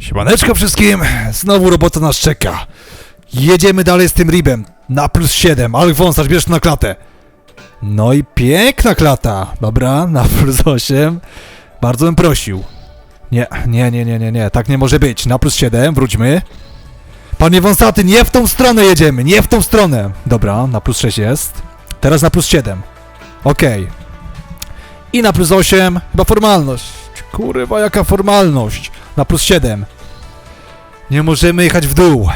Siemaneczko wszystkim, znowu robota nas czeka. Jedziemy dalej z tym ribem, na plus 7, Alfonsarz bierz na klatę. No i piękna klata, dobra, na plus 8. Bardzo bym prosił. Nie, nie, nie, nie, nie, nie, tak nie może być, na plus 7, wróćmy. Panie Wąsaty, nie w tą stronę jedziemy, nie w tą stronę. Dobra, na plus 6 jest. Teraz na plus 7. Okej. I na plus 8, chyba formalność. Kurwa, jaka formalność. Na plus 7. Nie możemy jechać w dół.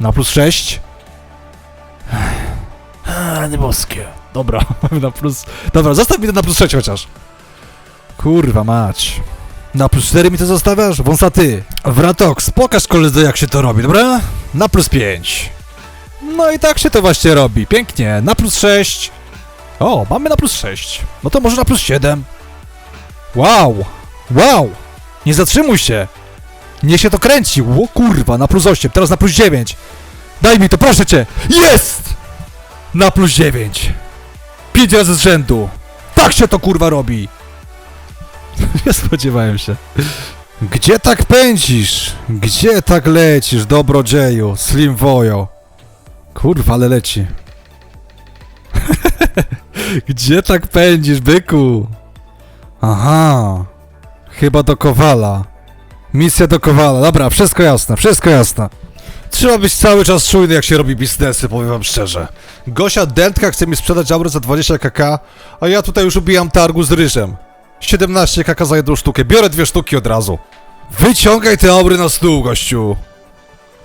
Na plus 6. A, nie boskie. Dobra, na plus... Dobra, zostaw mi to na plus 6 chociaż. Kurwa mać. Na plus 4 mi to zostawiasz? Wąsaty. Wratox, pokaż koledze jak się to robi, dobra? Na plus 5. No i tak się to właśnie robi. Pięknie. Na plus 6. O, mamy na plus 6. No to może na plus 7. Wow. Wow. Nie zatrzymuj się. Nie się to kręci. O kurwa, na plus 8, teraz na plus 9. Daj mi to, proszę cię. Jest! Na plus 9. 5 razy z rzędu. Tak się to kurwa robi. Nie spodziewałem się. Gdzie tak pędzisz? Gdzie tak lecisz, dobrodzieju, Slim Wojo? Kurwa, ale leci. Gdzie tak pędzisz, byku? Aha. Chyba do Kowala. Misja do Kowala. Dobra, wszystko jasne, wszystko jasne. Trzeba być cały czas czujny, jak się robi biznesy, powiem wam szczerze. Gosia Dętka chce mi sprzedać aurę za 20 kk, a ja tutaj już ubijam targu z ryżem. 17 kk za jedną sztukę. Biorę dwie sztuki od razu. Wyciągaj te aury na stół, gościu.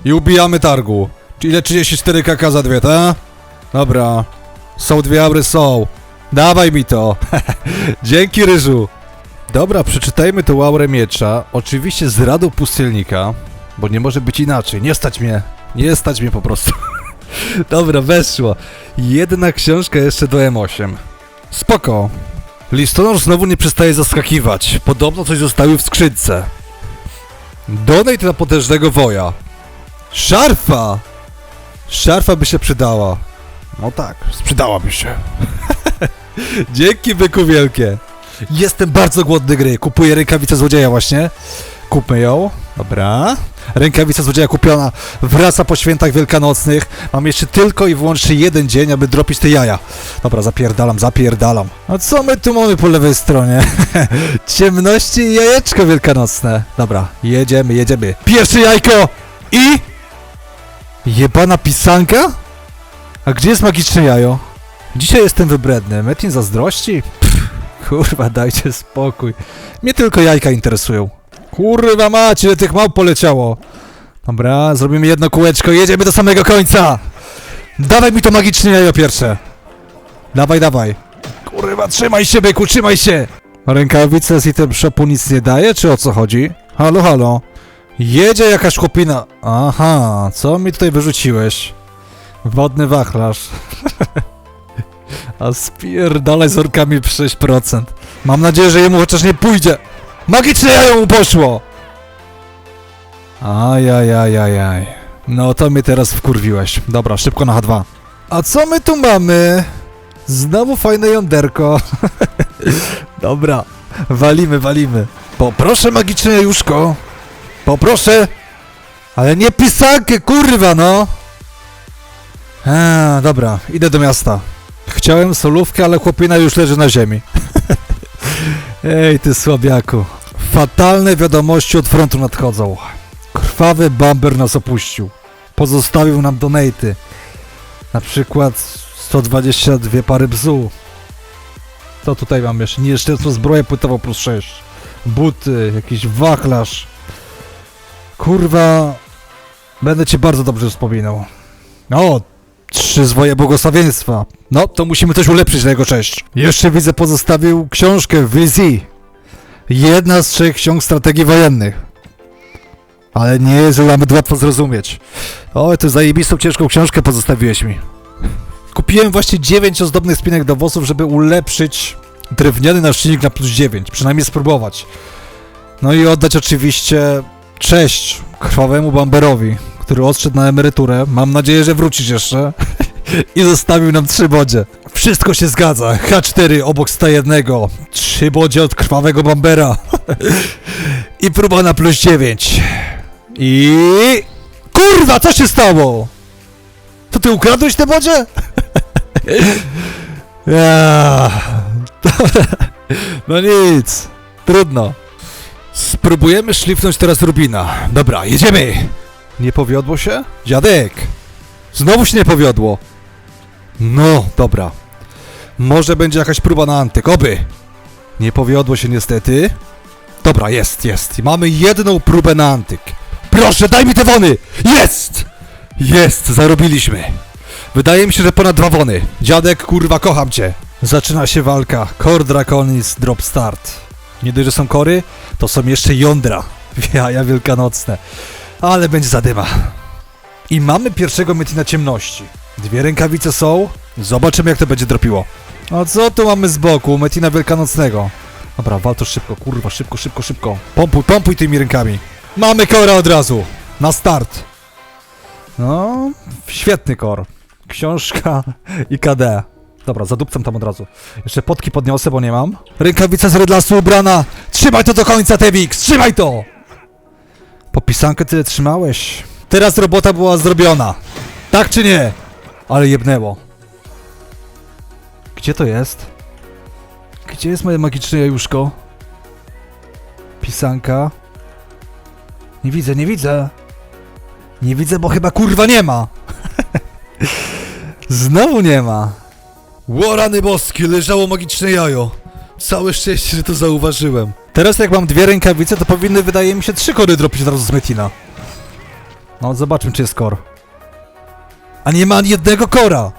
I ubijamy targu. Ile 34 kk za dwie, ta? Dobra. Są dwie aury, są. Dawaj mi to. Dzięki, ryżu. Dobra, przeczytajmy tą aurę miecza. Oczywiście z radą pustelnika, bo nie może być inaczej. Nie stać mnie. Nie stać mnie po prostu. Dobra, weszło. Jedna książka jeszcze do M8. Spoko. Listonosz znowu nie przestaje zaskakiwać. Podobno coś zostawił w skrzynce. Donate na potężnego woja. Szarfa! Szarfa by się przydała. No tak, sprzedałaby się. Dzięki byku wielkie. Jestem bardzo głodny gry. Kupuję rękawicę złodzieja właśnie. Kupmy ją. Dobra. Rękawica złodzieja kupiona. Wraca po świętach wielkanocnych. Mam jeszcze tylko i wyłącznie jeden dzień, aby dropić te jaja. Dobra, zapierdalam, zapierdalam. A co my tu mamy po lewej stronie? Ciemności i jajeczko wielkanocne. Dobra, jedziemy, jedziemy. Pierwsze jajko! I... Jebana pisanka? A gdzie jest magiczne jajo? Dzisiaj jestem wybredny. Metin zazdrości? Kurwa, dajcie spokój. Mnie tylko jajka interesują. Kurwa macie, tych małp poleciało. Dobra, zrobimy jedno kółeczko i jedziemy do samego końca. Dawaj mi to magiczne jajo pierwsze. Dawaj, dawaj. Kurwa, trzymaj się, byku, trzymaj się. Rękawice z item shopu nic nie daje, czy o co chodzi? Halo, halo. Jedzie jakaś chłopina. Aha, co mi tutaj wyrzuciłeś? Wodny wachlarz. A spierdalaj z orkami w 6%. Mam nadzieję, że jemu chociaż nie pójdzie. Magiczne jajo mu poszło! Ajajajajaj. No to mnie teraz wkurwiłeś. Dobra, szybko na H2. A co my tu mamy? Znowu fajne jąderko. Dobra, walimy, walimy. Poproszę magiczne jajuszko. Poproszę. Ale nie pisankę, kurwa, no. Dobra, idę do miasta. Chciałem solówkę, ale chłopina już leży na ziemi. Ej, ty słabiaku. Fatalne wiadomości od frontu nadchodzą. Krwawy bamber nas opuścił. Pozostawił nam donaty. Na przykład 122 pary bzu. Co tutaj mam jeszcze? Nieszczęsną zbroję płytową plus 6. Buty, jakiś wachlarz. Kurwa. Będę cię bardzo dobrze wspominał. O, trzy zwoje błogosławieństwa. No, to musimy coś ulepszyć na jego cześć. Jeszcze widzę pozostawił książkę Wizji. Jedna z trzech ksiąg strategii wojennych. Ale nie jest nawet łatwo zrozumieć. O, to zajebistą ciężką książkę pozostawiłeś mi. Kupiłem właśnie 9 ozdobnych spinek do włosów, żeby ulepszyć drewniany naszczynik na plus 9. Przynajmniej spróbować. No i oddać oczywiście cześć krwawemu Bamberowi, który odszedł na emeryturę. Mam nadzieję, że wrócisz jeszcze. I zostawił nam trzy bodzie. Wszystko się zgadza. H4 obok 101. Trzy bodzie od krwawego bombera. I próba na plus 9. I... Kurwa, co się stało? To ty ukradłeś te bodzie? No nic. Trudno. Spróbujemy szlifnąć teraz Rubina. Dobra, jedziemy! Nie powiodło się? Dziadek! Znowu się nie powiodło. No, dobra. Może będzie jakaś próba na antyk, oby. Nie powiodło się niestety. Dobra, jest, jest. I mamy jedną próbę na antyk. Proszę, daj mi te wony! Jest! Jest, zarobiliśmy. Wydaje mi się, że ponad dwa wony. Dziadek, kurwa, kocham cię. Zaczyna się walka. Kor Draconis Drop Start. Nie dość, że są kory, to są jeszcze jądra. Jaja wielkanocne. Ale będzie zadyma. I mamy pierwszego Metina ciemności. Dwie rękawice są. Zobaczymy jak to będzie dropiło. A co tu mamy z boku? Metina wielkanocnego. Dobra, wal to szybko, kurwa, szybko, szybko, szybko. Pompuj, pompuj tymi rękami. Mamy kora od razu. Na start. No, świetny kor. Książka i KD. Dobra, zadupcam tam od razu. Jeszcze potki podniosę, bo nie mam. Rękawica z redlasu ubrana. Trzymaj to do końca, Tewik, trzymaj to! Popisankę tyle trzymałeś. Teraz robota była zrobiona. Tak czy nie? Ale jebnęło. Gdzie to jest? Gdzie jest moje magiczne jajuszko? Pisanka. Nie widzę, nie widzę. Nie widzę, bo chyba kurwa nie ma. Znowu nie ma. Łorany boskie, leżało magiczne jajo. Całe szczęście, że to zauważyłem. Teraz jak mam dwie rękawice, to powinny, wydaje mi się, trzy kory dropić od razu z Metina. No, zobaczmy, czy jest kor. A nie ma ani jednego kora!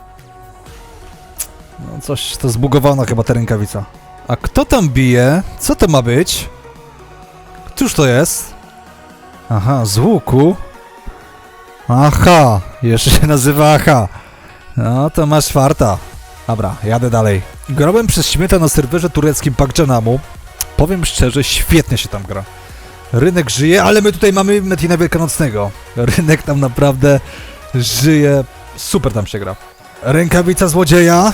No, coś, to zbugowana chyba ta rękawica. A kto tam bije? Co to ma być? Któż to jest? Aha, z łuku. Aha, jeszcze się nazywa Aha. No, to masz farta. Dobra, jadę dalej. Grałem przez śmieta na serwerze tureckim Pakjanamu. Powiem szczerze, świetnie się tam gra. Rynek żyje, ale my tutaj mamy Metina Wielkanocnego. Rynek tam naprawdę żyje. Super tam się gra. Rękawica złodzieja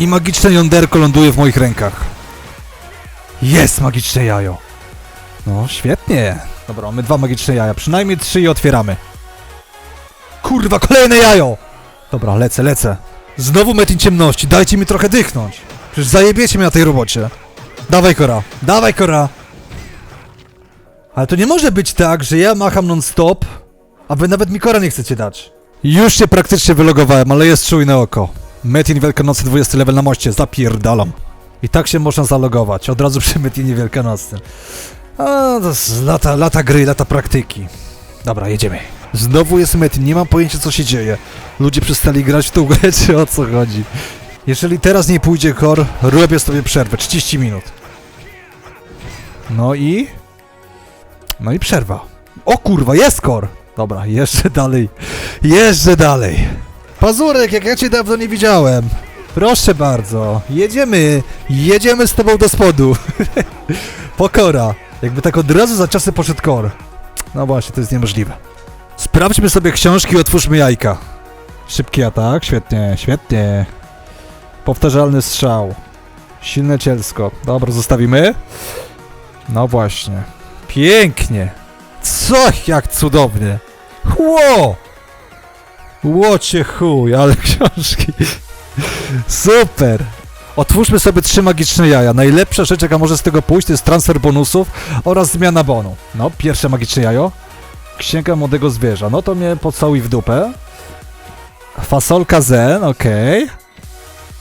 i magiczne jąderko ląduje w moich rękach. Jest magiczne jajo. No, świetnie. Dobra, mamy dwa magiczne jaja. Przynajmniej trzy i otwieramy. Kurwa, kolejne jajo! Dobra, lecę, lecę. Znowu Metin ciemności, dajcie mi trochę dychnąć. Przecież zajebiecie mnie na tej robocie. Dawaj kora, dawaj kora. Ale to nie może być tak, że ja macham non-stop, a wy nawet mi kora nie chcecie dać. Już się praktycznie wylogowałem, ale jest czujne oko. Metin Wielkanocny 20 level na moście, zapierdalam. I tak się można zalogować, od razu przy Metinie Wielkanocnym. A, to lata, lata gry, lata praktyki. Dobra, jedziemy. Znowu jest Metin, nie mam pojęcia co się dzieje. Ludzie przestali grać w tą grę, czy o co chodzi? Jeżeli teraz nie pójdzie kor, robię sobie przerwę, 30 minut. No i... No i przerwa. O kurwa, jest kor! Dobra, jeszcze dalej. Jeszcze dalej. Pazurek, jak ja cię dawno nie widziałem. Proszę bardzo, jedziemy, jedziemy z tobą do spodu. Pokora. Jakby tak od razu za czasy poszedł kor. No właśnie, to jest niemożliwe. Sprawdźmy sobie książki otwórzmy jajka. Szybki atak, świetnie, świetnie. Powtarzalny strzał. Silne cielsko. Dobra, zostawimy. No właśnie. Pięknie. Co, jak cudownie. Ło! Łocie chuj, ale książki. Super. Otwórzmy sobie trzy magiczne jaja. Najlepsza rzecz, jaka może z tego pójść, to jest transfer bonusów oraz zmiana bonu. No, pierwsze magiczne jajo. Księga młodego zwierza. No to mnie pocałuj w dupę. Fasolka zen, okej.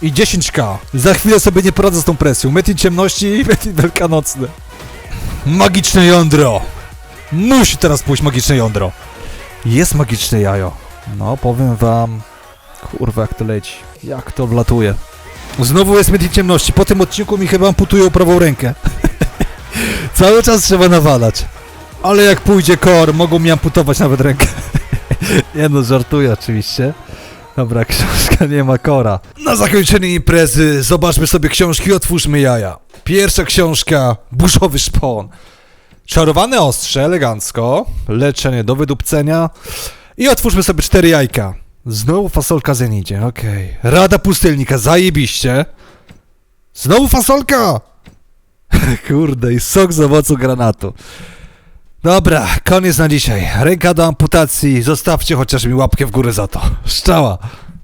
I 10k. Za chwilę sobie nie poradzę z tą presją. Metin ciemności i Metin wielkanocny. Magiczne jądro. Musi teraz pójść magiczne jądro. Jest magiczne jajo. No, powiem wam... Kurwa, jak to leci. Jak to wlatuje. Znowu jest Metin ciemności. Po tym odcinku mi chyba amputują prawą rękę. Cały czas trzeba nawalać. Ale jak pójdzie kor, mogą mi amputować nawet rękę. nie no, żartuję oczywiście. Dobra, książka nie ma kora. Na zakończenie imprezy zobaczmy sobie książki, otwórzmy jaja. Pierwsza książka, Burzowy Szpon. Czarowane ostrze, elegancko. Leczenie do wydupcenia. I otwórzmy sobie cztery jajka. Znowu fasolka zenicie, okej. Rada pustelnika, zajebiście. Znowu fasolka! Kurde, i sok z owocu granatu. Dobra, koniec na dzisiaj. Ręka do amputacji, zostawcie chociaż mi łapkę w górę za to. Szczała.